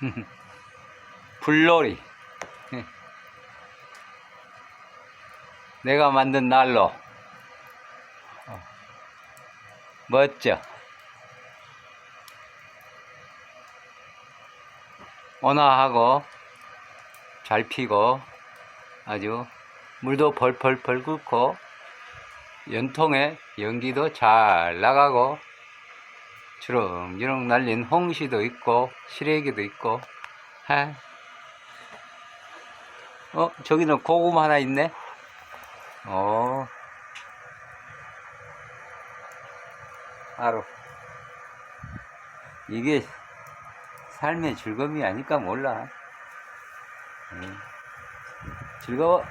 불놀이. 내가 만든 난로. 어. 멋져. 온화하고 잘 피고 아주 물도 벌벌벌 끓고 연통에 연기도 잘 나가고 주렁주렁 날린 홍시도 있고 시래기도 있고 하. 어 저기는 고구마 하나 있네? 어. 바로 이게 삶의 즐거움이 아닐까 몰라. 음. 즐거워